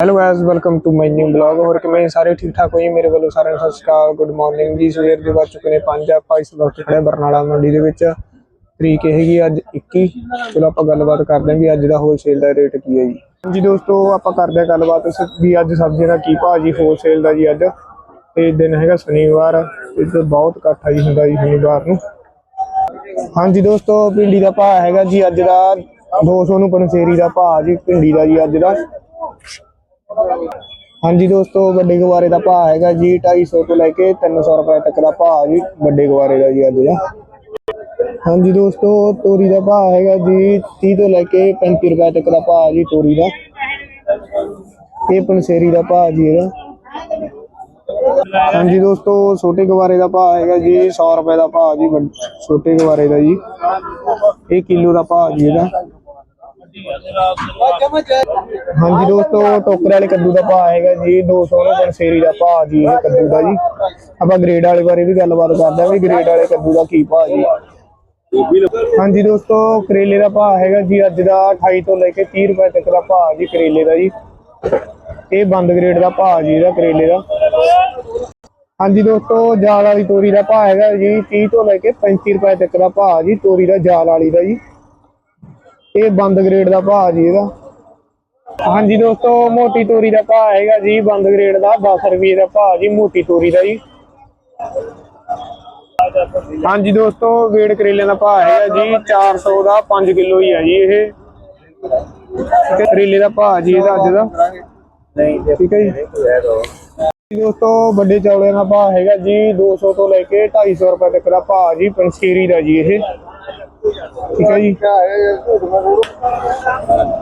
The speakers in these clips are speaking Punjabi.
Hello guys welcome to my new blog ਹੋਰ ਕਿਵੇਂ ਸਾਰੇ ਠੀਕ ਠਾਕ ਹੋਈ ਮੇਰੇ ਵੱਲੋਂ ਸਾਰਿਆਂ ਨੂੰ ਸਤਿ ਸ਼੍ਰੀ ਅਕਾਲ ਗੁੱਡ ਮਾਰਨਿੰਗ ਜੀ। ਸਵੇਰ ਦੇ ਵੱਜ ਚੁੱਕੇ ਨੇ 5 ਆਪਾਂ ਇਸ ਵਕਤ ਖੜੇ ਬਰਨਾਲਾ ਮੰਡੀ ਦੇ ਵਿੱਚ। ਤਰੀਕ ਹੈਗੀ ਅੱਜ 21 ਚਲੋ ਆਪਾਂ ਗੱਲਬਾਤ ਕਰਦੇ ਹਾਂ ਵੀ ਅੱਜ ਦਾ ਹੋਲਸੇਲ ਦਾ ਰੇਟ ਕੀ ਹੈ ਜੀ। ਹਾਂਜੀ ਦੋਸਤੋ, ਆਪਾਂ ਕਰਦੇ ਹਾਂ ਗੱਲਬਾਤ ਵੀ ਅੱਜ ਸਬਜ਼ੀਆਂ ਦਾ ਕੀ ਭਾਅ ਜੀ ਹੋਲਸੇਲ ਦਾ ਜੀ ਅੱਜ। ਤੇ ਦਿਨ ਹੈਗਾ ਸ਼ਨੀਵਾਰ ਇੱਥੇ ਬਹੁਤ ਇਕੱਠਾ ਜੀ ਹੁੰਦਾ ਜੀ ਸ਼ਨੀਵਾਰ ਨੂੰ। ਹਾਂਜੀ ਦੋਸਤੋ, ਭਿੰਡੀ ਦਾ ਭਾਅ ਹੈਗਾ ਜੀ ਅੱਜ ਦਾ 200 ਨੂੰ ਪਨਸੇਰੀ ਦਾ ਭਾਅ ਜੀ, ਭਿੰਡੀ ਦਾ ਜੀ ਅੱਜ ਦਾ। ਹਾਂਜੀ ਦੋਸਤੋ, ਵੱਡੇ ਗਵਾਰੇ ਦਾ ਭਾਅ ਹੈਗਾ ਜੀ 250 ਤੋਂ ਲੈ ਕੇ 300 ਰੁਪਏ ਤੱਕ ਦਾ ਭਾਅ ਜੀ, ਵੱਡੇ ਗਵਾਰੇ ਦਾ ਜੀ ਅੱਜ ਦਾ। ਹਾਂਜੀ ਦੋਸਤੋ, ਤੋਰੀ ਦਾ ਭਾਅ ਹੈਗਾ ਜੀ 30 ਤੋਂ ਲੈ ਕੇ 35 ਰੁਪਏ ਤੱਕ ਦਾ ਭਾਅ ਜੀ ਤੋਰੀ ਦਾ। ਇਹ ਪਨਸੇਰੀ ਦਾ ਭਾਅ ਜੀ ਇਹਦਾ। ਹਾਂਜੀ ਦੋਸਤੋ, ਛੋਟੇ ਗਵਾਰੇ ਦਾ ਭਾਅ ਹੈਗਾ ਜੀ 100 ਰੁਪਏ ਦਾ ਭਾਅ ਜੀ ਛੋਟੇ ਗਵਾਰੇ ਦਾ ਜੀ। ਇਹ ਕਿਲੋ ਦਾ ਭਾਅ ਜੀ ਇਹਦਾ। ਹਾਂਜੀ ਦੋਸਤੋ ਟੋਕਰੇ ਵਾਲੇ ਕੱਦੂ ਦਾ ਭਾਅ ਹੈਗਾ ਜੀ 200 ਨੂੰ ਪਨਸੇਰੀ ਦਾ ਭਾਅ ਜੀ ਇਹ ਕੱਦੂ ਦਾ ਜੀ। ਆਪਾਂ ਗ੍ਰੇਡ ਵਾਲੇ ਬਾਰੇ ਵੀ ਗੱਲਬਾਤ ਕਰਦੇ ਹਾਂ ਵੀ ਗ੍ਰੇਡ ਵਾਲੇ ਕੱਦੂ ਦਾ ਕੀ ਭਾਅ ਜੀ। ਹਾਂਜੀ ਦੋਸਤੋ ਕਰੇਲੇ ਦਾ ਭਾਅ ਹੈਗਾ ਜੀ ਅੱਜ ਦਾ 28 ਤੋਂ ਲੈ ਕੇ 30 ਰੁਪਏ ਤੱਕ ਦਾ ਭਾਅ ਜੀ ਕਰੇਲੇ ਦਾ ਜੀ। ਇਹ ਬੰਦ ਗ੍ਰੇਡ ਦਾ ਭਾਅ ਜੀ ਇਹਦਾ ਕਰੇਲੇ ਦਾ। ਹਾਂਜੀ ਦੋਸਤੋ ਜਾਲ ਵਾਲੀ ਤੋਰੀ ਦਾ ਭਾਅ ਹੈਗਾ ਜੀ 30 ਤੋਂ ਲੈ ਕੇ 35 ਰੁਪਏ ਤੱਕ ਦਾ ਭਾਅ ਜੀ ਤੋਰੀ ਦਾ ਜਾਲ ਵਾਲੀ ਦਾ ਜੀ। ਇਹ ਬੰਦ ਗ੍ਰੇਡ ਦਾ ਭਾਅ ਜੀ ਇਹਦਾ। ਹਾਂਜੀ ਦੋਸਤੋ, ਮੋਟੀ ਤੋਰੀ ਦਾ ਭਾਅ ਹੈਗਾ ਜੀ, ਬੰਦ ਗ੍ਰੇਡ ਦਾ 10 ਰੁਪਏ ਦਾ ਭਾਅ ਜੀ, ਮੋਟੀ ਤੋਰੀ ਦਾ ਜੀ। ਹਾਂਜੀ ਦੋਸਤੋ, ਵੇੜ ਕਰੇਲਿਆਂ ਦਾ ਭਾਅ ਹੈਗਾ ਜੀ 400 ਦਾ 5 ਕਿਲੋ ਹੀ ਹੈ ਜੀ ਇਹ। ਕਰੇਲੇ ਦਾ ਭਾਅ ਜੀ ਇਹਦਾ ਅੱਜ ਦਾ। ਠੀਕ ਹੈ ਜੀ। ਦੋਸਤੋ, ਵੱਡੇ ਚੌਲਿਆਂ ਦਾ ਭਾਅ ਹੈਗਾ ਜੀ 200 ਤੋਂ ਲੈ ਕੇ 250 ਰੁਪਏ ਤੱਕ ਦਾ ਭਾਅ ਜੀ ਪੰਸਕੀਰੀ ਦਾ ਜੀ ਇਹ। ਠੀਕ ਹੈ ਜੀ।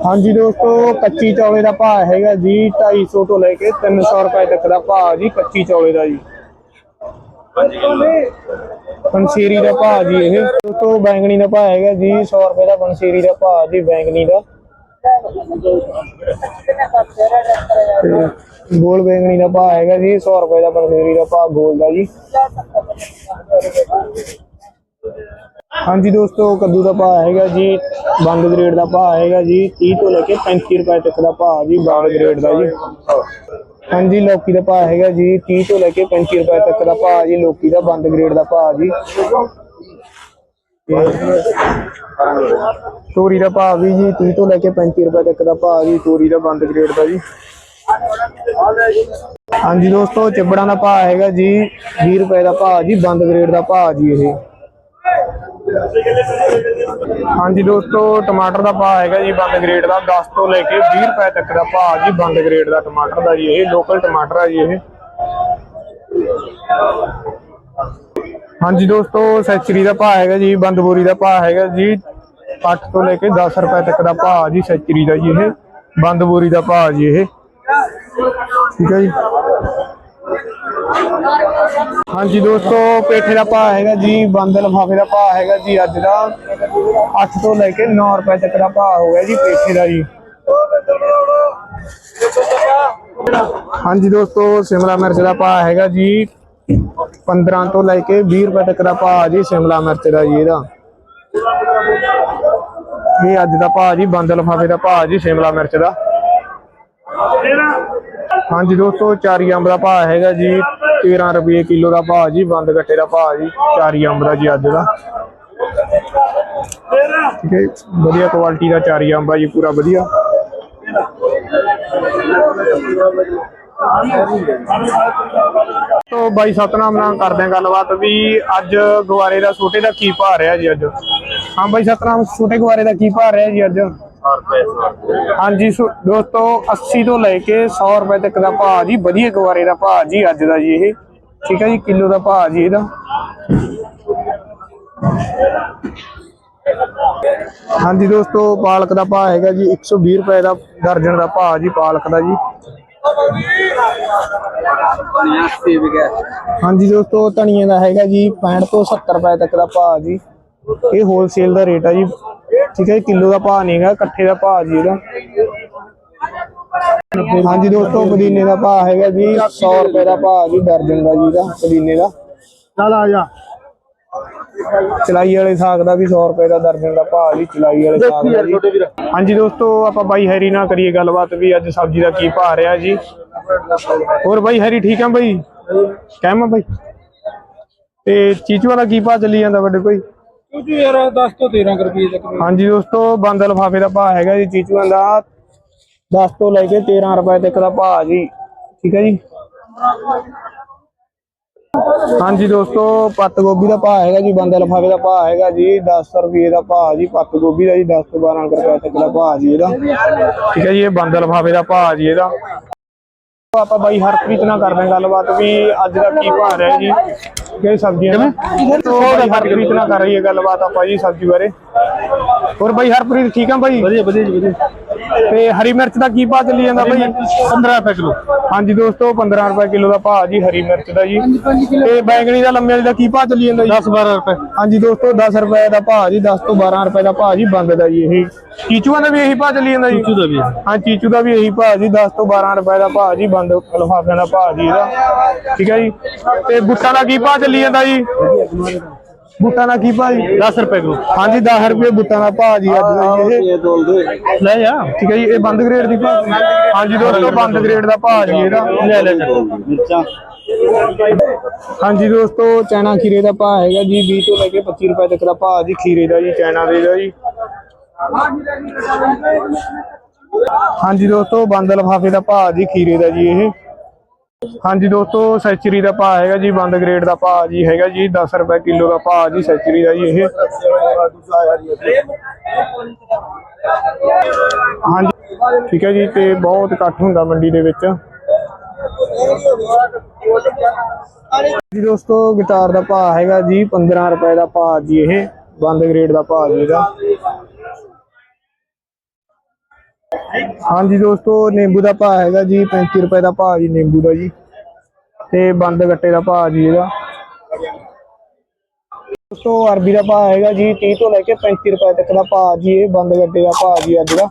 ਹਾਂਜੀ ਦੋਸਤੋ, ਕੱਚੀ ਚੌਲੇ ਦਾ ਭਾਅ ਹੈਗਾ ਜੀ 250 ਤੋਂ ਲੈ ਕੇ 300 ਰੁਪਏ ਤੱਕ ਦਾ ਭਾਅ ਜੀ ਕੱਚੀ ਚੌਲੇ ਦਾ ਜੀ। ਪੰਸੀਰੀ ਦਾ ਭਾਅ ਜੀ ਇਹ। ਦੋਸਤੋ, ਬੈਂਗਣੀ ਦਾ ਭਾਅ ਹੈਗਾ ਜੀ 100 ਰੁਪਏ ਦਾ ਪੰਸੀਰੀ ਦਾ ਭਾਅ ਜੀ, ਬੈਂਗਣੀ ਦਾ। ਗੋਲ ਬੈਂਗਣੀ ਦਾ ਭਾਅ ਹੈਗਾ ਜੀ 100 ਰੁਪਏ ਦਾ ਪੰਸੀਰੀ ਦਾ ਭਾਅ ਗੋਲ ਦਾ ਜੀ। ਹਾਂਜੀ ਦੋਸਤੋ ਕੱਦੂ ਦਾ ਭਾਅ ਹੈਗਾ ਜੀ ਬੰਦ ਗ੍ਰੇਡ ਦਾ ਭਾਅ ਹੈਗਾ ਜੀ 30 ਤੋਂ ਲੈ ਕੇ 35 ਰੁਪਏ ਤੱਕ ਦਾ ਭਾਅ ਜੀ ਬੰਦ ਗ੍ਰੇਡ ਦਾ ਜੀ ਹਾਂਜੀ ਲੋਕੀ ਦਾ ਭਾਅ ਹੈਗਾ ਜੀ 30 ਤੋਂ ਲੈ ਕੇ 35 ਰੁਪਏ ਤੱਕ ਦਾ ਭਾਅ ਜੀ ਲੌਕੀ ਦਾ ਬੰਦ ਗ੍ਰੇਡ ਦਾ ਭਾਅ ਜੀ ਤੋਰੀ ਦਾ ਭਾਅ ਵੀ ਜੀ 30 ਤੋਂ ਲੈ ਕੇ 35 ਰੁਪਏ ਤੱਕ ਦਾ ਭਾਅ ਜੀ ਤੋਰੀ ਦਾ ਬੰਦ ਗ੍ਰੇਡ ਦਾ ਜੀ ਹਾਂਜੀ ਦੋਸਤੋ ਚਿਬੜਾਂ ਦਾ ਭਾਅ ਹੈਗਾ ਜੀ 20 ਰੁਪਏ ਦਾ ਭਾਅ ਜੀ ਬੰਦ ਗ੍ਰੇਡ ਦਾ ਭਾਅ ਜੀ ਇਹ ਹਾਂਜੀ ਦੋਸਤੋ, ਟਮਾਟਰ ਦਾ ਭਾਅ ਹੈਗਾ ਜੀ ਬੰਦ ਗ੍ਰੇਡ ਦਾ 10 ਤੋਂ ਲੈ ਕੇ 20 ਰੁਪਏ ਤੱਕ ਦਾ ਭਾਅ ਜੀ ਬੰਦ ਗ੍ਰੇਡ ਦਾ ਟਮਾਟਰ ਦਾ ਜੀ ਇਹ ਲੋਕਲ ਟਮਾਟਰ ਆ ਜੀ ਇਹ। ਹਾਂਜੀ ਦੋਸਤੋ, ਸੈਚਰੀ ਦਾ ਭਾਅ ਹੈਗਾ ਜੀ ਬੰਦ ਬੋਰੀ ਦਾ ਭਾਅ ਹੈਗਾ ਜੀ 8 ਤੋਂ ਲੈ ਕੇ 10 ਰੁਪਏ ਤੱਕ ਦਾ ਭਾਅ ਜੀ ਸੈਚਰੀ ਦਾ ਜੀ ਇਹ ਬੰਦ ਬੋਰੀ ਦਾ ਭਾਅ ਜੀ ਇਹ। ਠੀਕ ਹੈ ਜੀ। ਹਾਂਜੀ ਦੋਸਤੋ, ਪੇਠੇ ਦਾ ਭਾਅ ਹੈਗਾ ਜੀ, ਬੰਦ ਲਫਾਫੇ ਦਾ ਭਾਅ ਹੈਗਾ ਜੀ ਅੱਜ ਦਾ। 8 ਤੋਂ ਲੈ ਕੇ 9 ਰੁਪਏ ਤੱਕ ਦਾ ਭਾਅ ਹੋ ਗਿਆ ਜੀ ਪੇਠੇ ਦਾ ਜੀ। ਹਾਂਜੀ ਦੋਸਤੋ, ਸ਼ਿਮਲਾ ਮਿਰਚ ਦਾ ਭਾਅ ਹੈਗਾ ਜੀ। 15 ਤੋਂ ਲੈ ਕੇ 20 ਰੁਪਏ ਤੱਕ ਦਾ ਭਾਅ ਜੀ ਸ਼ਿਮਲਾ ਮਿਰਚ ਦਾ ਜੀ ਇਹਦਾ। ਇਹ ਅੱਜ ਦਾ ਭਾਅ ਜੀ, ਬੰਦ ਲਫਾਫੇ ਦਾ ਭਾਅ ਜੀ ਸ਼ਿਮਲਾ ਮਿਰਚ ਦਾ। ਹਾਂਜੀ ਦੋਸਤੋ, ਚਾਰੀ ਅੰਬ ਦਾ ਭਾਅ ਹੈਗਾ ਜੀ। 13 ਰੁਪਏ ਕਿਲੋ ਦਾ ਭਾਅ ਜੀ, ਬੰਦ ਗੱਟੇ ਦਾ ਭਾਅ ਜੀ, ਚਾਰੀ ਅੰਬ ਦਾ ਜੀ ਅੱਜ ਦਾ। ਠੀਕ ਹੈ ਵਧੀਆ ਕੁਆਲਿਟੀ ਦਾ ਚਾਰੀ ਅੰਬ ਆ ਜੀ, ਪੂਰਾ ਵਧੀਆ। ਤੋ ਬਾਈ ਸਤਨਾਮ ਨਾਲ ਕਰਦੇ ਆ ਗੱਲਬਾਤ ਵੀ ਅੱਜ ਗਵਾਰੇ ਦਾ ਛੋਟੇ ਦਾ ਕੀ ਭਾਅ ਰਿਹਾ ਜੀ ਅੱਜ? ਹਾਂ ਬਾਈ ਸਤਨਾਮ, ਛੋਟੇ ਗਵਾਰੇ ਦਾ ਕੀ ਭਾਅ ਰਿਹਾ ਜੀ ਅੱਜ? ਹਾਂਜੀ ਦੋਸਤੋ 80 ਤੋਂ ਲੈ ਕੇ 100 ਰੁਪਏ ਤੱਕ ਦਾ ਭਾਅ ਜੀ, ਵਧੀਆ ਗਵਾਰੇ ਦਾ ਭਾਅ ਜੀ ਅੱਜ ਦਾ ਜੀ ਇਹ। ਠੀਕ ਹੈ ਜੀ ਕਿਲੋ ਦਾ ਭਾਅ ਜੀ ਇਹਦਾ। ਹਾਂਜੀ ਦੋਸਤੋ ਪਾਲਕ ਦਾ ਭਾਅ ਹੈਗਾ ਜੀ 120 ਰੁਪਏ ਦਾ ਦਰਜਨ ਦਾ ਭਾਅ ਜੀ ਪਾਲਕ ਦਾ ਜੀ। ਹਾਂਜੀ ਦੋਸਤੋ ਧਨੀਏ ਦਾ ਹੈਗਾ ਜੀ 65 ਤੋਂ 70 ਰੁਪਏ ਤੱਕ ਦਾ ਭਾਅ ਜੀ। ਇਹ ਹੋਲਸੇਲ ਦਾ ਰੇਟ ਆ ਜੀ। ਠੀਕ ਹੈ ਕਿਲੋ ਦਾ ਭਾਅ ਨਹੀਂ ਹੈਗਾ ਇਕੱਠੇ ਦਾ ਭਾਅ ਜੀ ਇਹਦਾ। ਹਾਂਜੀ ਦੋਸਤੋ ਪੁਦੀਨੇ ਦਾ ਭਾਅ ਹੈਗਾ ਜੀ 100 ਰੁਪਏ ਦਾ ਭਾਅ ਜੀ ਦਰਜਨ ਦਾ ਜੀ ਇਹਦਾ ਪੁਦੀਨੇ ਦਾ। ਚੱਲ ਆ ਜਾ। ਚਲਾਈ ਵਾਲੇ ਸਾਗ ਦਾ ਵੀ 100 ਰੁਪਏ ਦਾ ਦਰਜਨ ਦਾ ਭਾਅ ਜੀ ਚਲਾਈ ਵਾਲੇ ਸਾਗ ਦਾ ਜੀ। ਹਾਂਜੀ ਦੋਸਤੋ ਆਪਾਂ ਬਾਈ ਹੈਰੀ ਨਾਲ ਕਰੀਏ ਗੱਲਬਾਤ ਵੀ ਅੱਜ ਸਬਜ਼ੀ ਦਾ ਕੀ ਭਾਅ ਰਿਹਾ ਜੀ। ਹੋਰ ਬਾਈ ਹੈਰੀ ਠੀਕ ਆ ਬਾਈ? ਕਹਿਮ ਆ ਬਾਈ? ਤੇ ਚੀਚੂਆਂ ਦਾ ਕੀ ਭਾਅ ਚੱਲੀ ਜਾਂਦਾ ਵੱਡੇ ਕੋਈ? ਕੁਝ ਯਾਰ 10 ਤੋਂ 13 ਰੁਪਏ ਤੱਕ ਹਾਂਜੀ ਦੋਸਤੋ ਬੰਦ ਲਫਾਫੇ ਦਾ ਭਾਅ ਹੈਗਾ ਜੀ ਚੀਚੂਆਂ ਦਾ। 10 ਤੋਂ ਲੈ ਕੇ 13 ਰੁਪਏ ਤੱਕ ਦਾ ਭਾਅ ਜੀ। ਠੀਕ ਹੈ ਜੀ? ਹਾਂਜੀ ਦੋਸਤੋ ਪੱਤ ਗੋਭੀ ਦਾ ਭਾਅ ਹੈਗਾ ਜੀ ਬੰਦ ਲਫਾਫੇ ਦਾ ਭਾਅ ਹੈਗਾ ਜੀ 10 ਰੁਪਏ ਦਾ ਭਾਅ ਜੀ ਪੱਤ ਗੋਭੀ ਦਾ ਜੀ 10 ਤੋਂ 12 ਰੁਪਏ ਤੱਕ ਦਾ ਭਾਅ ਜੀ ਇਹਦਾ। ਠੀਕ ਹੈ ਜੀ ਇਹ ਬੰਦ ਲਫਾਫੇ ਦਾ ਭਾਅ ਜੀ ਇਹਦਾ। ਆਪਾਂ ਬਾਈ ਹਰਪ੍ਰੀਤ ਨਾਲ ਕਰਦੇ ਹਾਂ ਗੱਲਬਾਤ ਵੀ ਅੱਜ ਦਾ ਕੀ ਭਾਅ ਰਿਹਾ ਜੀ? ਕਿਹੜੀ ਸਬਜ਼ੀਆਂ ਦਾ। ਹਰਪ੍ਰੀਤ ਨਾਲ ਕਰ ਰਹੀ ਹੈ ਗੱਲਬਾਤ ਆਪਾਂ ਜੀ ਸਬਜ਼ੀ ਬਾਰੇ। ਹੋਰ ਬਾਈ ਹਰਪ੍ਰੀਤ ਠੀਕ ਆ ਬਾਈ? ਵਧੀਆ ਵਧੀਆ ਜੀ ਵਧੀਆ। ਤੇ ਹਰੀ ਮਿਰਚ ਦਾ ਕੀ ਭਾਅ ਚੱਲੀ ਜਾਂਦਾ ਬਾਈ? 15 ਰੁਪਏ ਕਿਲੋ। ਹਾਂਜੀ ਦੋਸਤੋ 15 ਰੁਪਏ ਕਿਲੋ ਦਾ ਭਾਅ ਜੀ ਹਰੀ ਮਿਰਚ ਦਾ ਜੀ। ਤੇ ਬੈਂਗਣੀ ਦਾ ਲੰਮੇ ਵਾਲੀ ਦਾ ਕੀ ਭਾਅ ਚੱਲੀ ਜਾਂਦਾ ਜੀ? 10 12 ਰੁਪਏ। ਹਾਂਜੀ ਦੋਸਤੋ 10 ਰੁਪਏ ਦਾ ਭਾਅ ਜੀ 10 ਤੋਂ 12 ਰੁਪਏ ਦਾ ਭਾਅ ਜੀ ਬੰਦ ਦਾ ਜੀ ਇਹ। ਚੀਚੂਆਂ ਦਾ ਵੀ ਇਹੀ ਭਾਅ ਚੱਲੀ ਜਾਂਦਾ ਜੀ? ਚੂ ਦਾ ਵੀ ਹੈ। ਚੀਚੂ ਦਾ ਵੀ ਇਹੀ ਭਾਅ ਜੀ 10 ਤੋਂ 12 ਰੁਪਏ ਦਾ ਭਾਅ ਜੀ ਬੰਦ ਲਫਾਫਿਆਂ ਦਾ ਭਾਅ ਜੀ ਇਹਦਾ। ਠੀਕ ਹੈ ਜੀ? ਤੇ ਬੁੱਟਾਂ ਦਾ ਕੀ ਭਾਅ ਚੱਲੀ ਜਾਂਦਾ ਜੀ? ਬੁੱਟਾਂ ਦਾ ਕੀ ਭਾਅ ਜੀ? 10 ਰੁਪਏ ਕਿਲੋ। ਹਾਂਜੀ 10 ਰੁਪਏ ਬੁੱਟਾਂ ਦਾ ਭਾਅ ਜੀ ਅੱਜ ਦਾ ਜੀ ਇਹ। ਲੈ ਜਾ। ਠੀਕ ਹੈ ਜੀ ਇਹ ਬੰਦ ਗ੍ਰੇਡ ਦੀ ਭਾਅ। ਹਾਂਜੀ ਦੋਸਤੋ ਬੰਦ ਗ੍ਰੇਡ ਦਾ ਭਾਅ ਜੀ ਇਹਦਾ। ਲੈ ਲੈ ਮਿਰਚਾਂ। ਹਾਂਜੀ ਦੋਸਤੋ ਚੈਨਾ ਖੀਰੇ ਦਾ ਭਾਅ ਹੈਗਾ ਜੀ 20 ਤੋਂ ਲੈ ਕੇ 25 ਰੁਪਏ ਤੱਕ ਦਾ ਭਾਅ ਜੀ ਖੀਰੇ ਦਾ ਜੀ ਚੈਨਾ ਦੇ ਦਾ ਜੀ। ਹਾਂਜੀ ਦੋਸਤੋ ਬੰਦ ਲਫਾਫੇ ਦਾ ਭਾਅ ਜੀ ਖੀਰੇ ਦਾ ਜੀ ਇਹ। ਹਾਂਜੀ ਦੋਸਤੋ, ਸੈਚਰੀ ਦਾ ਭਾਅ ਹੈਗਾ ਜੀ, ਬੰਦ ਗ੍ਰੇਡ ਦਾ ਭਾਅ ਜੀ ਹੈਗਾ ਜੀ 10 ਰੁਪਏ ਕਿਲੋ ਦਾ ਭਾਅ ਜੀ ਸੈਚਰੀ ਦਾ ਜੀ ਇਹ। ਹਾਂਜੀ, ਠੀਕ ਹੈ ਜੀ, ਤੇ ਬਹੁਤ ਇਕੱਠ ਹੁੰਦਾ ਮੰਡੀ ਦੇ ਵਿੱਚ। ਜੀ ਦੋਸਤੋ, ਗਿਟਾਰ ਦਾ ਭਾਅ ਹੈਗਾ ਜੀ 15 ਰੁਪਏ ਦਾ ਭਾਅ ਜੀ ਇਹ, ਬੰਦ ਗ੍ਰੇਡ ਦਾ ਭਾਅ ਜੀ ਦਾ ਹਾਂਜੀ ਦੋਸਤੋ ਨਿੰਬੂ ਦਾ ਭਾਅ ਹੈਗਾ ਜੀ 35 ਰੁਪਏ ਦਾ ਭਾਅ ਜੀ ਨਿੰਬੂ ਦਾ ਜੀ ਤੇ ਬੰਦ ਗੱਟੇ ਦਾ ਭਾਅ ਜੀ ਇਹਦਾ ਦੋਸਤੋ ਅਰਬੀ ਦਾ ਭਾਅ ਹੈਗਾ ਜੀ 30 ਤੋਂ ਲੈ ਕੇ 35 ਰੁਪਏ ਤੱਕ ਦਾ ਭਾਅ ਜੀ ਇਹ ਬੰਦ ਗੱਟੇ ਦਾ ਭਾਅ ਜੀ ਅੱਜ ਦਾ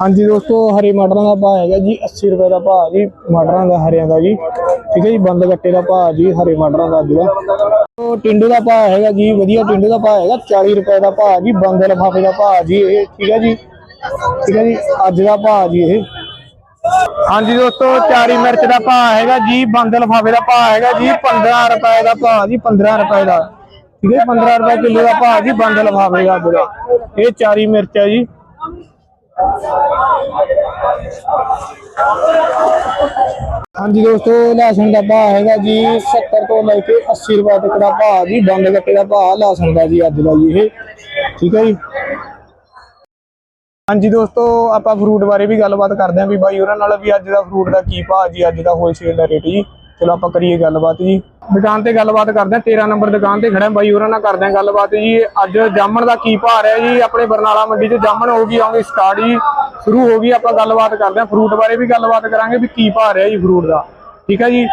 ਹਾਂਜੀ ਦੋਸਤੋ ਹਰੇ ਮਟਰਾਂ ਦਾ ਭਾਅ ਹੈਗਾ ਜੀ 80 ਰੁਪਏ ਦਾ ਭਾਅ ਜੀ ਮਟਰਾਂ ਦਾ ਹਰਿਆਂ ਦਾ ਜੀ ਠੀਕ ਹੈ ਜੀ ਬੰਦ ਗੱਟੇ ਦਾ ਭਾਅ ਜੀ ਹਰੇ ਮਟਰਾਂ ਦਾ ਅੱਜ ਦਾ ਉਹ ਟਿੰਡੂ ਦਾ ਭਾਅ ਹੈਗਾ ਜੀ ਵਧੀਆ ਟਿੰਡੂ ਦਾ ਭਾਅ ਹੈਗਾ 40 ਰੁਪਏ ਦਾ ਭਾਅ ਜੀ ਬੰਦ ਲਫਾਫੇ ਦਾ ਭਾਅ ਜੀ ਇਹ ਠੀਕ ਹੈ ਜੀ ਠੀਕ ਹੈ ਜੀ, ਅੱਜ ਦਾ ਭਾਅ ਜੀ ਇਹ। ਹਾਂਜੀ ਦੋਸਤੋ ਚਾਰੀ ਮਿਰਚ ਦਾ ਭਾਅ ਹੈਗਾ ਜੀ, ਬੰਦ ਲਫਾਫੇ ਦਾ ਭਾਅ ਹੈਗਾ ਜੀ 15 ਰੁਪਏ ਦਾ ਭਾਅ ਜੀ 15 ਰੁਪਏ ਦਾ। ਠੀਕ ਹੈ 15 ਰੁਪਏ ਕਿਲੋ ਦਾ ਭਾਅ ਜੀ, ਬੰਦ ਲਫਾਫੇ ਦਾ ਅੱਜ ਇਹ ਚਾਰੀ ਮਿਰਚ ਹੈ ਜੀ। ਹਾਂਜੀ ਦੋਸਤੋ, ਲਸਣ ਦਾ ਭਾਅ ਹੈਗਾ ਜੀ 70 ਤੋਂ ਲੈ ਕੇ 80 ਰੁਪਏ ਤੱਕ ਦਾ ਭਾਅ ਜੀ, ਬੰਦ ਗੱਟੇ ਦਾ ਭਾਅ ਲਸਣ ਦਾ ਜੀ ਅੱਜ ਦਾ ਜੀ ਇਹ। ਠੀਕ ਹੈ ਜੀ। ਹਾਂਜੀ ਦੋਸਤੋ, ਆਪਾਂ ਫਰੂਟ ਬਾਰੇ ਵੀ ਗੱਲਬਾਤ ਕਰਦੇ ਆਂ ਵੀ ਬਾਈ ਉਹਨਾਂ ਨਾਲ ਵੀ ਅੱਜ ਦਾ ਫਰੂਟ ਦਾ ਕੀ ਭਾਅ ਜੀ, ਅੱਜ ਦਾ ਹੋਲਸੇਲ ਦਾ ਰੇਟ ਜੀ। ਚਲੋ ਆਪਾਂ ਕਰੀਏ ਗੱਲਬਾਤ ਜੀ। ਦੁਕਾਨ ਤੇ ਗੱਲਬਾਤ ਕਰਦੇ ਆਂ 13 ਨੰਬਰ ਦੁਕਾਨ ਤੇ ਖੜਾ ਬਾਈ ਉਹਨਾਂ ਨਾਲ ਕਰਦੇ ਆਂ ਗੱਲਬਾਤ ਜੀ। ਅੱਜ ਜਾਮਣ ਦਾ ਕੀ ਭਾਅ ਰਿਹਾ ਜੀ? ਆਪਣੇ ਬਰਨਾਲਾ ਮੰਡੀ 'ਚ ਜਾਮਣ ਹੋ ਗਈ ਆਉਣੀ ਸਟਾਰਟ ਜੀ। ਸ਼ੁਰੂ ਹੋ ਗਈ, ਆਪਾਂ ਗੱਲਬਾਤ ਕਰਦੇ ਆਂ ਫਰੂਟ ਬਾਰੇ ਵੀ ਗੱਲਬਾਤ ਕਰਾਂਗੇ ਵੀ ਕੀ ਭਾਅ ਰਿਹਾ ਜੀ ਫਰੂਟ ਦਾ। ਠੀਕ ਹੈ ਜੀ?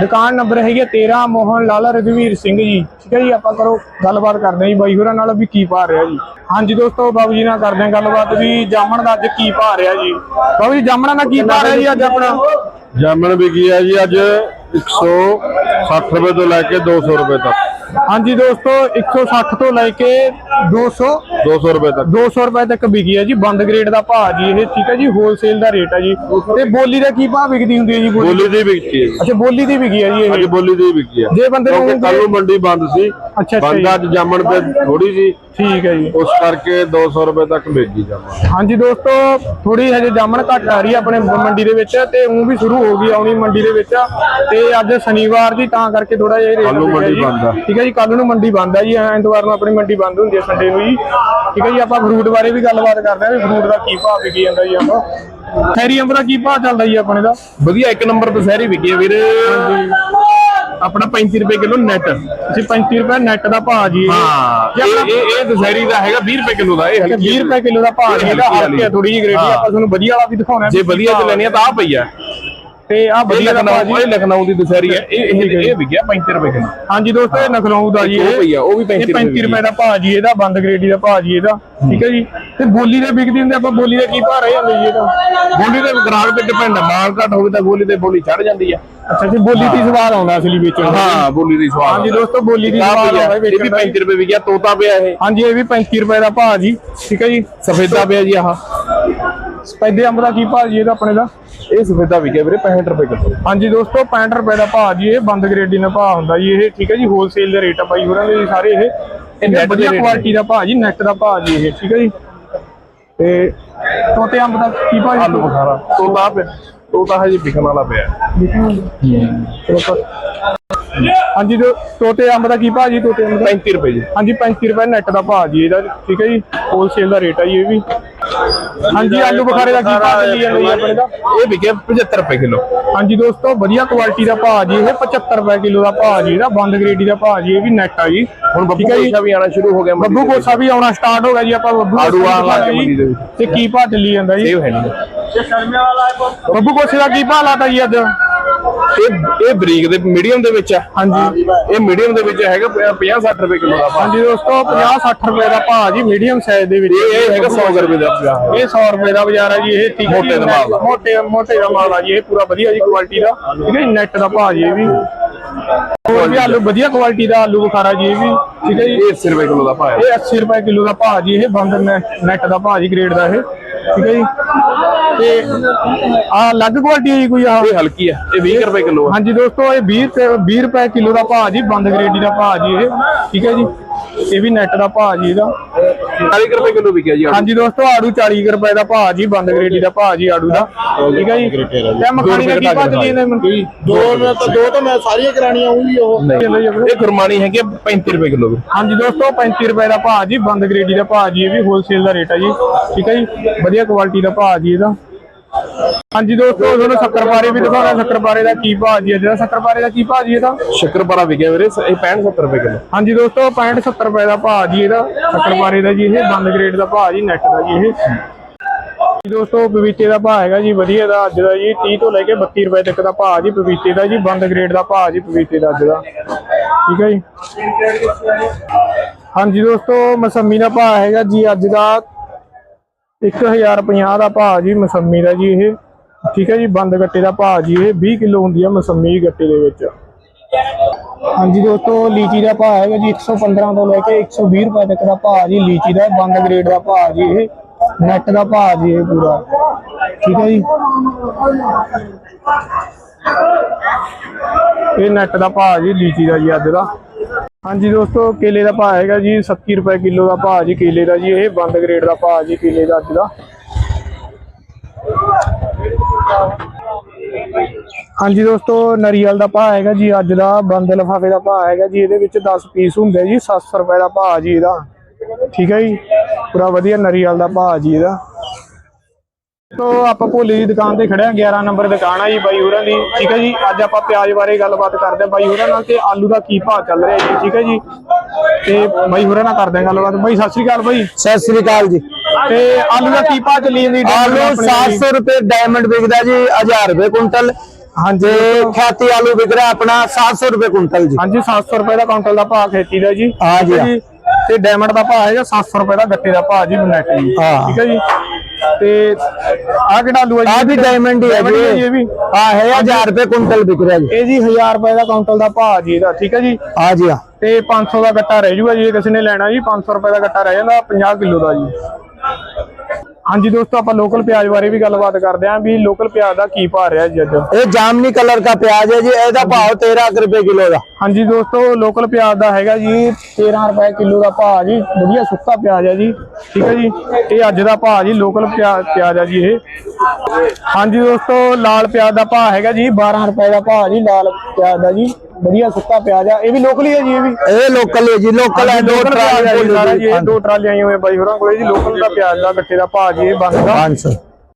ਦੁਕਾਨ ਨੰਬਰ ਹੈਗੀ 13 ਮੋਹਨ, ਲਾਲ, ਰਘਵੀਰ ਸਿੰਘ ਜੀ। ਠੀਕ ਹੈ ਜੀ, ਆਪਾਂ ਕਰੋ ਗੱਲਬਾਤ ਕਰਦੇ ਹਾਂ ਜੀ ਬਾਈ ਹੋਰਾਂ ਨਾਲ ਵੀ ਕੀ ਪਾ ਰਿਹਾ ਜੀ। ਹਾਂਜੀ ਦੋਸਤੋ, ਬਾਬੂ ਜੀ ਨਾਲ ਕਰਦੇ ਹਾਂ ਗੱਲਬਾਤ ਵੀ ਜਾਮਣ ਦਾ ਅੱਜ ਕੀ ਪਾ ਰਿਹਾ ਜੀ। ਬਾਬੂ ਜੀ, ਜਾਮਣਾਂ ਦਾ ਕੀ ਪਾ ਰਿਹਾ ਜੀ ਅੱਜ ਆਪਣਾ? ਜਾਮਣ ਵੀ ਕੀ ਹੈ ਜੀ ਅੱਜ 160 ਰੁਪਏ ਤੋਂ ਲੈ ਕੇ 200 ਰੁਪਏ ਤੱਕ। ਹਾਂਜੀ ਦੋਸਤੋ 160 ਤੋਂ ਲੈ ਕੇ 200 200 ਰੁਪਏ ਤੱਕ। 200 ਰੁਪਏ ਤੱਕ ਵਿਕੀ ਹੈ ਜੀ। ਬੰਦ ਗ੍ਰੇਡ ਦਾ ਭਾਅ ਜੀ ਇਹ ਠੀਕ ਹੈ ਜੀ? ਹੋਲਸੇਲ ਦਾ ਰੇਟ ਹੈ ਜੀ। ਤੇ ਬੋਲੀ ਦਾ ਕੀ ਭਾਅ ਵਿਕਦੀ ਹੁੰਦੀ ਹੈ ਜੀ ਬੋਲੀ? ਦੀ ਵਿਕੀ ਹੈ ਅੱਛਾ ਬੋਲੀ ਦੀ ਵਿਕੀ ਹੈ ਜੀ ਇਹ। ਬੋਲੀ ਦੀ ਵਿਕੀ ਹੈ ਜੇ ਬੰਦੇ ਨੂੰ ਕੱਲ ਨੂੰ ਮੰਡੀ ਬੰਦ ਸੀ। ਅੱਛਾ ਬੰਦ ਜੀ। ਅੱਜ ਜਾਮਣ ਤੇ ਥੋੜੀ ਸੀ ਠੀਕ ਹੈ ਜੀ। ਉਸ ਕਰਕੇ 200 ਰੁਪਏ ਤੱਕ ਵਿਕੀ ਜਾਮਣ। ਹਾਂਜੀ ਦੋਸਤੋ ਥੋੜੀ ਹਜੇ ਜਾਮਣ ਘੱਟ ਆ ਰਹੀ ਆਪਣੇ ਮੰਡੀ ਦੇ ਵਿੱਚ ਤੇ ਉਹ ਵੀ ਸ਼ੁਰੂ ਹੋ ਗਈ ਆਉਣੀ ਮੰਡੀ ਦੇ ਵਿੱਚ। ਤੇ ਅੱਜ ਸ਼ਨੀਵਾਰ ਦੀ ਤਾਂ ਕਰਕੇ ਥੋੜਾ ਜਿਹਾ ਰੇਟ ਕੱਲ੍ਹ ਨੂੰ ਮੰਡੀ ਬੰਦ ਆ। ਠੀਕ ਹੈ ਜੀ ਕੱਲ ਨੂੰ ਮੰਡੀ ਬੰਦ ਆ ਜੀ। ਐਤਵਾਰ ਨੂੰ ਆਪਣੀ ਮੰਡੀ ਬੰਦ ਹੁੰਦੀ ਹੈ ਸੰਡੇ ਨੂੰ ਜੀ। ਠੀਕ ਹੈ ਜੀ ਆਪਾਂ ਫਰੂਟ ਬਾਰੇ ਵੀ ਗੱਲਬਾਤ ਕਰਦੇ ਹਾਂ ਵੀ ਫਰੂਟ ਦਾ ਕੀ ਭਾਅ ਵਿਕੀ ਜਾਂਦਾ ਜੀ ਆਪਾਂ। ਖੈਰੀ ਅੰਬ ਦਾ ਕੀ ਭਾਅ ਚੱਲਦਾ ਜੀ ਆਪਣੇ ਦਾ? ਵਧੀਆ ਇੱਕ ਨੰਬਰ ਦਸਹਿਰੀ ਵਿਕੀ ਹੈ ਵੀਰੇ। ਆਪਣਾ 35 ਰੁਪਏ ਕਿਲੋ ਨੈਟ ਜੀ 35 ਰੁਪਏ ਨੈਟ ਦਾ ਭਾਅ ਜੀ। ਹਾਂ ਇਹ ਇਹ ਇਹ ਦਸਹਿਰੀ ਦਾ ਹੈਗਾ 20 ਰੁਪਏ ਕਿਲੋ ਦਾ ਇਹ ਹਲਕੀ 20 ਰੁਪਏ ਕਿਲੋ ਦਾ ਭਾਅ ਜੀ ਇਹਦਾ ਹਲਕੀ ਥੋੜੀ ਜਿਹੀ ਗ੍ਰੇਡੀ। ਆਪਾਂ ਤੁਹਾਨੂੰ ਵਧੀਆ ਵਾਲਾ ਵੀ ਦਿਖਾਉਣਾ ਜੇ ਵਧੀਆ ਚ ਲੈਣੀ ਆ ਤਾਂ ਆ ਪਈ ਆ ਤੇ ਆ ਇਹ ਵਧੀਆ ਲਖਨਊ ਭਾਜੀ ਇਹ ਲਖਨਊ ਦੀ ਦਸ਼ਹਿਰੀ ਹੈ। ਇਹ ਇਹ ਇਹ ਵਿਕਿਆ 35 ਰੁਪਏ ਕਿਲੋ। ਹਾਂਜੀ ਦੋਸਤੋ ਇਹ ਲਖਨਊ ਦਾ ਜੀ ਉਹ ਪਈ ਆ ਉਹ ਵੀ 35 ਇਹ 35 ਰੁਪਏ ਦਾ ਭਾਅ ਜੀ ਇਹਦਾ ਬੰਦ ਗ੍ਰੇਡੀ ਦਾ ਭਾਅ ਜੀ ਇਹਦਾ ਠੀਕ ਹੈ ਜੀ। ਤੇ ਬੋਲੀ ਦੇ ਵਿਕਦੀ ਹੁੰਦੇ ਆਪਾਂ ਬੋਲੀ ਦੇ ਕੀ ਭਾਅ ਰਹਿ ਜਾਂਦੇ ਜੀ ਇਹਦਾ ਬੋਲੀ ਦੇ ਗ੍ਰਾਹਕ ਤੇ ਡਿਪੈਂਡ ਮਾਲ ਘੱਟ ਹੋਵੇ ਤਾਂ ਬੋਲੀ ਤੇ ਬੋਲੀ ਚੜ ਜਾਂਦੀ ਆ। ਅੱਛਾ ਜੀ ਬੋਲੀ ਦੀ ਸਵਾਦ ਆਉਂਦਾ ਅਸਲੀ ਵੇਚਣ ਦਾ ਹਾਂ ਬੋਲੀ ਦੀ ਸਵਾਦ ਹਾਂਜੀ ਦੋਸਤੋ ਬੋਲੀ ਦੀ ਸਵਾਦ ਆ, ਆਉਂਦਾ ਇਹ ਵੀ ਵੇਚਣ ਦਾ 35 ਰੁਪਏ ਵਿਕਿਆ ਤੋਤਾ ਪਿਆ ਇਹ। ਹਾਂਜੀ ਇਹ ਵੀ 35 ਰੁਪਏ ਦਾ ਭਾਅ ਜੀ ਠੀਕ ਹੈ ਜੀ। ਸਫੇਦਾ ਪਿਆ ਜੀ ਆਹ। ਸਪੈਦੇ ਅੰਬ ਦਾ ਕੀ ਭਾਅ ਜੀ ਇਹਦਾ ਆਪਣੇ ਦਾ? ਇਹ ਸਫੇਦਾ ਵਿਕਿਆ ਵੀਰੇ 65 ਰੁਪਏ ਕਿਲੋ। ਹਾਂਜੀ ਦੋਸਤੋ 65 ਰੁਪਏ ਦਾ ਭਾਅ ਜੀ ਇਹ ਬੰਦ ਗ੍ਰੇਡੀ ਦਾ ਭਾਅ ਹੁੰਦਾ ਜੀ ਇਹ ਠੀਕ ਹੈ ਜੀ? ਹੋਲਸੇਲ ਦੇ ਰੇਟ ਆ ਬਾਈ ਹੋਰਾਂ ਦੇ ਜੀ ਸਾਰੇ ਇਹ। ਇਹ ਵਧੀਆ। ਕੁਆਲਿਟੀ ਦਾ ਭਾਅ ਜੀ ਨੈਟ ਦਾ ਭਾਅ ਜੀ ਇਹ ਠੀਕ ਹੈ ਜੀ? ਤੇ ਤੋਤੇ ਅੰਬ ਦਾ ਕੀ ਭਾਅ ਜੀ? ਆਲੂ ਬੁਖਾਰਾ। ਤੋਤਾ ਪਿਆ ਤੋਤਾ ਹਜੇ ਵਿਕਣ ਵਾਲਾ ਪਿਆ। ਹਾਂਜੀ ਜੋ ਤੋਤੇ ਅੰਬ ਦਾ ਕੀ ਭਾਅ ਜੀ ਤੋਤੇ ਅੰਬ ਦਾ? 35 ਰੁਪਏ ਜੀ। ਹਾਂਜੀ 35 ਰੁਪਏ ਨੈਟ ਦਾ ਭਾਅ ਜੀ ਇਹਦਾ ਠੀਕ ਹੈ ਜੀ? ਹੋਲਸੇਲ ਦਾ ਰੇਟ ਆ ਜੀ ਇਹ ਵੀ। ਹਾਂਜੀ ਆਲੂ ਬੁਖਾਰੇ ਦਾ ਕੀ ਭਾਅ ਚੱਲੀ ਜਾਂਦਾ ਜੀ ਆਪਣੇ ਦਾ? ਇਹ ਵਿਕਿਆ 75 ਰੁਪਏ ਕਿਲੋ। ਹਾਂਜੀ ਦੋਸਤੋ ਵਧੀਆ ਕੁਆਲਿਟੀ ਦਾ ਭਾਅ ਜੀ ਇਹ 75 ਰੁਪਏ ਕਿਲੋ ਦਾ ਭਾਅ ਜੀ ਇਹਦਾ ਬੰਦ ਗ੍ਰੇਡੀ ਦਾ ਭਾਅ ਜੀ ਇਹ ਵੀ ਨੈਟ ਆ ਜੀ। ਹੁਣ ਬੱਬੂ ਠੀਕ ਹੈ ਜੀ। ਕੋਸ਼ਾ ਵੀ ਆਣਾ ਸ਼ੁਰੂ ਹੋ ਗਿਆ ਬੱਬੂ ਕੋਸਾ ਵੀ ਆਉਣਾ ਸਟਾਰਟ ਹੋ ਗਿਆ ਜੀ ਆਪਾਂ ਬੱਬੂ ਆੜੂ। ਮੰਡੀ ਦੇ ਵਿੱਚ। ਤੇ ਕੀ ਭਾਅ ਚੱਲੀ ਜਾਂਦਾ ਜੀ? ਸੇਵ ਹੈ ਨਹੀਂ। ਬੱਬੂ ਕੋਸੇ ਦਾ ਕੀ ਭਾਅ ਲਾਤਾ ਜੀ ਅੱਜ? ਇਹ ਇਹ ਬਰੀਕ ਦੇ ਮੀਡੀਅਮ ਦੇ ਵਿੱਚ ਆ ਹਾਂਜੀ ਇਹ ਮੀਡੀਅਮ ਦੇ ਵਿੱਚ ਹੈਗਾ 50 60 ਰੁਪਏ ਕਿਲੋ ਦਾ ਭਾਅ। ਹਾਂਜੀ ਦੋਸਤੋ 50 60 ਰੁਪਏ ਦਾ ਭਾਅ ਜੀ ਮੀਡੀਅਮ ਸਾਈਜ਼ ਦੇ ਵਿੱਚ ਇਹ ਹੈਗਾ 100 ਰੁਪਏ ਦਾ। ਇਹ 100 ਰੁਪਏ ਦਾ ਬਾਜ਼ਾਰ ਹੈ ਜੀ ਇਹ ਮੋਟੇ ਦਾ ਮਾਲ। ਮੋਟੇ ਮੋਟੇ ਦਾ ਮਾਲ ਆ ਜੀ ਇਹ ਪੂਰਾ ਵਧੀਆ ਜੀ ਕੁਆਲਿਟੀ ਦਾ ਠੀਕ ਹੈ ਨੈਟ ਦਾ ਭਾਅ ਜੀ ਇਹ ਵੀ ਹੋਰ ਵੀ ਆਲੂ ਵਧੀਆ ਕੁਆਲਿਟੀ ਦਾ ਆਲੂ ਬੁਖਾਰਾ ਜੀ ਇਹ ਵੀ ਠੀਕ ਹੈ ਜੀ। ਇਹ 80 ਰੁਪਏ ਕਿਲੋ ਦਾ ਭਾਅ ਹੈ। ਇਹ 80 ਰੁਪਏ ਕਿਲੋ ਦਾ ਭਾਅ ਜੀ ਇਹ ਬੰਦ ਨੈਟ ਦਾ ਭਾਅ ਜੀ ਗ੍ਰੇਡ ਦਾ ਇਹ ਠੀਕ ਹੈ ਜੀ। ਤੇ ਆ ਅਲੱਗ ਕੁਆਲਿਟੀ ਹੈ ਜੀ ਕੋਈ ਆ ਇਹ ਹਲਕੀ ਆ ਇਹ 20 ਰੁਪਏ ਕਿਲੋ ਹਾਂਜੀ ਦੋਸਤੋ ਇਹ 20 ਤੇ 20 ਰੁਪਏ ਕਿਲੋ ਦਾ ਭਾਅ ਜੀ ਬੰਦ ਗ੍ਰੇਡੀ ਦਾ ਭਾਅ ਜੀ ਇਹ ਠੀਕ ਹੈ ਜੀ। ਇਹ ਵੀ ਨੈਟ ਦਾ ਭਾਅ ਜੀ ਇਹਦਾ। 40 ਰੁਪਏ ਕਿਲੋ ਵਿਕਿਆ ਜੀ। ਹਾਂਜੀ ਦੋਸਤੋ ਆੜੂ 40 ਕੁ ਰੁਪਏ ਦਾ ਭਾਅ ਜੀ ਬੰਦ ਗ੍ਰੇਡੀ ਦਾ ਭਾਅ ਜੀ ਆੜੂ ਦਾ। ਠੀਕ ਹੈ ਜੀ? ਤੇ ਮਖਾਣੀ ਦਾ ਕੀ ਭਾਅ ਚੱਲੀ ਜਾਂਦਾ ਮੈਨੂੰ ਦੋ ਮੈਂ ਤਾਂ ਦੋ ਤਾਂ ਮੈਂ ਸਾਰੀਆਂ ਕਰਾਣੀਆਂ ਹੋਊਗੀ ਉਹ। ਇਹ ਗੁਰਮਾਨੀ ਹੈਗੀ ਆ 35 ਰੁਪਏ ਕਿਲੋ। ਹਾਂਜੀ ਦੋਸਤੋ 35 ਰੁਪਏ ਦਾ ਭਾਅ ਜੀ ਬੰਦ ਗ੍ਰੇਡੀ ਦਾ ਭਾਅ ਜੀ ਇਹ ਵੀ ਹੋਲਸੇਲ ਦਾ ਰੇਟ ਹੈ ਜੀ। ਠੀਕ ਹੈ ਜੀ? ਵਧੀਆ ਕੁਆਲਿਟੀ ਦਾ ਭਾਅ ਜੀ ਇਹਦਾ। ਹਾਂਜੀ ਦੋਸਤੋ ਤੁਹਾਨੂੰ ਸ਼ੱਕਰਪਾਰੇ ਵੀ ਦਿਖਾਉਣਾ ਸ਼ੱਕਰਪਾਰੇ ਦਾ ਕੀ ਭਾਅ ਜੀ ਹੈ? ਜਿਹੜਾ ਸ਼ੱਕਰਪਾਰੇ ਦਾ ਕੀ ਭਾਅ ਜੀ ਇਹਦਾ? ਸ਼ੱਕਰਪਾਰਾ ਵਿਕਿਆ ਵੀਰੇ ਇਹ 65 70 ਰੁਪਏ ਕਿਲੋ। ਹਾਂਜੀ ਦੋਸਤੋ 65 70 ਰੁਪਏ ਦਾ ਭਾਅ ਜੀ ਇਹਦਾ ਸ਼ੱਕਰਪਾਰੇ ਦਾ ਜੀ ਇਹ ਬੰਦ ਗ੍ਰੇਡ ਦਾ ਭਾਅ ਜੀ ਨੈਟ ਦਾ ਜੀ ਇਹ। ਜੀ ਦੋਸਤੋ ਪਪੀਤੇ ਦਾ ਭਾਅ ਹੈਗਾ ਜੀ ਵਧੀਆ ਦਾ ਅੱਜ ਦਾ ਜੀ 30 ਤੋਂ ਲੈ ਕੇ 32 ਰੁਪਏ ਤੱਕ ਦਾ ਭਾਅ ਜੀ ਪਪੀਤੇ ਦਾ ਜੀ ਬੰਦ ਗ੍ਰੇਡ ਦਾ ਭਾਅ ਜੀ ਪਪੀਤੇ ਦਾ ਅੱਜ ਦਾ। ਠੀਕ ਹੈ ਜੀ? ਹਾਂਜੀ ਦੋਸਤੋ ਮਸੰਮੀ ਦਾ ਭਾਅ ਹੈਗਾ ਜੀ ਅੱਜ ਦਾ 1050 ਦਾ ਭਾਅ ਜੀ ਮਸੰਮੀ ਦਾ ਜੀ ਇਹ। ਠੀਕ ਹੈ ਜੀ, ਬੰਦ ਗੱਟੇ ਦਾ ਭਾਅ ਜੀ ਇਹ। 20 ਕਿਲੋ ਹੁੰਦੀ ਹੈ ਮਸੰਮੀ ਗੱਟੇ ਦੇ ਵਿੱਚ। ਹਾਂਜੀ ਦੋਸਤੋ, ਲੀਚੀ ਦਾ ਭਾਅ ਹੈਗਾ ਜੀ 115 ਤੋਂ ਲੈ ਕੇ 120 ਰੁਪਏ ਤੱਕ ਦਾ ਭਾਅ ਜੀ। ਲੀਚੀ ਦਾ ਬੰਦ ਗ੍ਰੇਡ ਦਾ ਭਾਅ ਜੀ ਇਹ। ਨੈਟ ਦਾ ਭਾਅ ਜੀ ਇਹ ਪੂਰਾ। ਠੀਕ ਹੈ ਜੀ। ਇਹ ਨੈਟ ਦਾ ਭਾਅ ਜੀ ਲੀਚੀ ਦਾ ਜੀ ਅੱਜ ਦਾ। ਹਾਂਜੀ ਦੋਸਤੋ, ਕੇਲੇ ਦਾ ਭਾਅ ਹੈਗਾ ਜੀ 70 ਰੁਪਏ ਕਿਲੋ ਦਾ ਭਾਅ ਜੀ ਕੇਲੇ ਦਾ ਜੀ, ਇਹ ਬੰਦ ਗ੍ਰੇਡ ਦਾ ਭਾਅ ਜੀ ਕੇਲੇ ਦਾ ਅੱਜ ਦਾ। ਹਾਂਜੀ ਦੋਸਤੋ, ਨਰੀਅਲ ਦਾ ਭਾਅ ਹੈਗਾ ਜੀ, ਅੱਜ ਦਾ, ਬੰਦ ਲਫਾਫੇ ਦਾ ਭਾਅ ਹੈਗਾ ਜੀ, ਇਹਦੇ ਵਿੱਚ 10 ਪੀਸ ਹੁੰਦੇ ਜੀ 700 ਰੁਪਏ ਦਾ ਭਾਅ ਜੀ ਇਹਦਾ। ਠੀਕ ਹੈ ਜੀ? ਪੂਰਾ ਵਧੀਆ ਨਰੀਅਲ ਦਾ ਭਾਅ ਜੀ ਇਹਦਾ। ਤੋ ਆਪਾਂ ਭੋਲੇ ਦੀ ਦੁਕਾਨ ਤੇ ਖੜੇ ਆ 11 ਨੰਬਰ ਦੁਕਾਨ ਆ ਜੀ ਬਾਈ ਹੋਰਾਂ ਦੀ ਠੀਕ ਹੈ ਜੀ? ਅੱਜ ਆਪਾਂ ਪਿਆਜ਼ ਬਾਰੇ ਗੱਲਬਾਤ ਕਰਦੇ ਆ ਬਾਈ ਹੋਰਾਂ ਨਾਲ ਤੇ ਆਲੂ ਦਾ ਕੀ ਭਾਅ ਚੱਲ ਰਿਹਾ ਜੀ ਠੀਕ ਹੈ ਜੀ? ਤੇ ਬਾਈ ਹੋਰਾਂ ਨਾਲ ਕਰਦੇ ਆ ਗੱਲਬਾਤ। ਬਾਈ ਸਤਿ ਸ੍ਰੀ ਅਕਾਲ ਬਾਈ। ਸਤਿ ਸ੍ਰੀ ਅਕਾਲ ਜੀ। ਤੇ ਆਲੂ ਦਾ ਕੀ ਭਾਅ ਚੱਲੀ ਜਾਂਦੀ ਆਲੂ ਆਪਣੇ ਜੀ? 700 ਰੁਪਏ ਡਾਇਮੰਡ ਵਿਕਦਾ ਜੀ 1000 ਰੁਪਏ ਕੁਇੰਟਲ। ਹਾਂਜੀ। ਖਾਤੀ ਆਲੂ ਵਿਕ ਰਿਹਾ ਆਪਣਾ 700 ਰੁਪਏ ਕੁਇੰਟਲ ਜੀ। ਹਾਂਜੀ 700 ਰੁਪਏ ਦਾ ਕੁਇੰਟਲ ਦਾ ਭਾਅ ਖੇਤੀ ਦਾ ਜੀ। ਹਾਂ ਜੀ, ਤੇ ਡਾਇਮੰਡ ਦਾ ਭਾਅ ਹੈਗਾ 700 ਰੁਪਏ ਦਾ ਗੱਟੇ ਦਾ ਭਾਅ ਜੀ ਬਨੈਟ ਜੀ। ਠੀਕ ਹੈ ਜੀ? ਤੇ ਆ ਕਿਹੜਾ ਆਲੂ ਹੈ ਜੀ? ਆ ਵੀ ਡਾਇਮੰਡ ਹੀ ਹੈ Diamond ਜੀ ਇਹ ਵੀ? ਹਾਂ ਹੈ 1000 ਰੁਪਏ ਕੁਇੰਟਲ ਵਿਕ ਰਿਹਾ ਜੀ। ਇਹ ਜੀ 1000 ਰੁਪਏ ਦਾ ਕੁਇੰਟਲ ਦਾ ਭਾਅ ਜੀ ਇਹਦਾ ਠੀਕ ਹੈ ਜੀ? ਹਾਂ ਜੀ ਹਾਂ ਤੇ 500 ਦਾ ਗੱਟਾ ਰਹਿ ਜੂਗਾ ਜੀ ਜੇ ਕਿਸੇ ਨੇ ਲੈਣਾ ਜੀ 500 ਰੁਪਏ ਦਾ ਗੱਟਾ ਰਹਿ ਜਾਂਦਾ 50 ਕਿਲੋ ਦਾ ਜੀ। ਹਾਂਜੀ ਦੋਸਤੋ ਆਪਾਂ ਲੋਕਲ ਪਿਆਜ਼ ਬਾਰੇ ਵੀ ਗੱਲਬਾਤ ਕਰਦੇ ਆਂ ਵੀ ਲੋਕਲ ਪਿਆਜ਼ ਦਾ ਕੀ ਭਾਅ ਰਿਹਾ ਜੀ ਅੱਜ। ਇਹ ਜਾਮਨੀ ਕਲਰ ਦਾ ਪਿਆਜ਼ ਹੈ ਜੀ ਇਹਦਾ ਭਾਅ 13 ਕੁ ਰੁਪਏ ਕਿਲੋ ਦਾ। ਹਾਂਜੀ ਦੋਸਤੋ ਲੋਕਲ ਪਿਆਜ਼ ਦਾ ਹੈਗਾ ਜੀ 13 ਰੁਪਏ ਕਿਲੋ ਦਾ ਭਾਅ ਜੀ ਵਧੀਆ ਸੁੱਕਾ ਪਿਆਜ਼ ਹੈ ਜੀ ਠੀਕ ਹੈ ਜੀ? ਇਹ ਅੱਜ ਦਾ ਭਾਅ ਜੀ ਲੋਕਲ ਪਿਆਜ਼ ਹੈ ਜੀ ਇਹ। ਹਾਂਜੀ ਦੋਸਤੋ ਲਾਲ ਪਿਆਜ਼ ਦਾ ਭਾਅ ਹੈਗਾ ਜੀ 12 ਰੁਪਏ ਦਾ ਭਾਅ ਜੀ ਲਾਲ ਪਿਆਜ਼ ਦਾ ਜੀ। ਵਧੀਆ ਸੁੱਕਾ ਪਿਆਜ਼ ਆ ਇਹ ਵੀ ਲੋਕਲ ਹੀ ਹੈ ਜੀ ਇਹ ਵੀ ਇਹ ਲੋਕਲ ਹੈ ਜੀ ਲੋਕਲ ਹੈ ਦੋ ਲੋਕਲ ਪਿਆਜ਼ ਹੈ ਜੀ ਸਾਰਾ ਜੀ ਇਹ ਟਰਾਲੀ ਦੋ ਟਰਾਲੀਆਂ ਆਈਆਂ ਹੋਈਆਂ ਬਾਈ ਹੋਰਾਂ ਕੋਲੇ ਜੀ ਲੋਕਲ ਦਾ ਪਿਆਜ਼ ਦਾ ਗੱਟੇ ਦਾ ਭਾਅ ਜੀ ਇਹ ਬਣਦਾ 500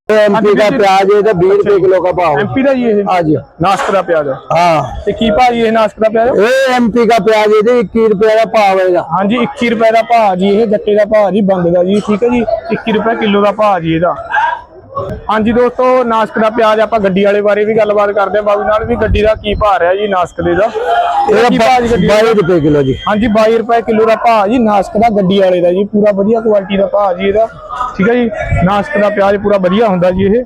एमपी का प्याज है तो बीस रुपए किलो का भाव ਐਮਪੀ ਦਾ ਜੀ ਇਹ हाँ जी ਨਾਸਕ ਦਾ ਪਿਆਜ਼ हाँ ਤੇ ਕੀ ਭਾਅ ਜੀ ਇਹ ਨਾਸਕ ਦਾ ਪਿਆਜ਼ ये एमपी का प्याज है जी इक्कीस रुपए का भाव है ਹਾਂਜੀ 21 ਰੁਪਏ ਦਾ ਭਾਅ ਜੀ ਇਹ ਗੱਟੇ ਦਾ ਭਾਅ ਜੀ ਬੰਦ ਦਾ ਜੀ ਠੀਕ ਹੈ ਜੀ 21 ਰੁਪਏ ਕਿਲੋ ਦਾ ਭਾਅ ਜੀ ਇਹਦਾ ਹਾਂਜੀ ਦੋਸਤੋ ਨਾਸਕ ਦਾ ਪਿਆਜ਼ ਆਪਾਂ ਗੱਡੀ ਵਾਲੇ ਬਾਰੇ ਵੀ ਗੱਲਬਾਤ ਕਰਦੇ ਆ ਬਾਬੂ ਨਾਲ ਵੀ ਗੱਡੀ ਦਾ ਕੀ ਭਾਅ ਰਿਹਾ ਜੀ ਨਾਸਕ ਦੇ ਦਾ? ਇਹਦਾ ਕੀ ਭਾਅ ਜੀ ਗੱਡੀ ਦਾ? 22 ਰੁਪਏ ਕਿਲੋ ਜੀ? ਹਾਂਜੀ 22 ਰੁਪਏ ਕਿਲੋ ਦਾ ਭਾਅ ਜੀ ਨਾਸਕ ਦਾ ਗੱਡੀ ਵਾਲੇ ਦਾ ਜੀ। ਪੂਰਾ ਵਧੀਆ ਕੁਆਲਿਟੀ ਦਾ ਭਾਅ ਜੀ ਇਹਦਾ। ਠੀਕ ਹੈ ਜੀ? ਨਾਸਕ ਦਾ ਪਿਆਜ਼ ਪੂਰਾ ਵਧੀਆ ਹੁੰਦਾ ਜੀ ਇਹ।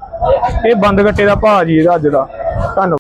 ਇਹ ਬੰਦ ਗੱਟੇ ਦਾ ਭਾਅ ਜੀ ਇਹਦਾ ਅੱਜ ਦਾ। ਧੰਨਵਾਦ।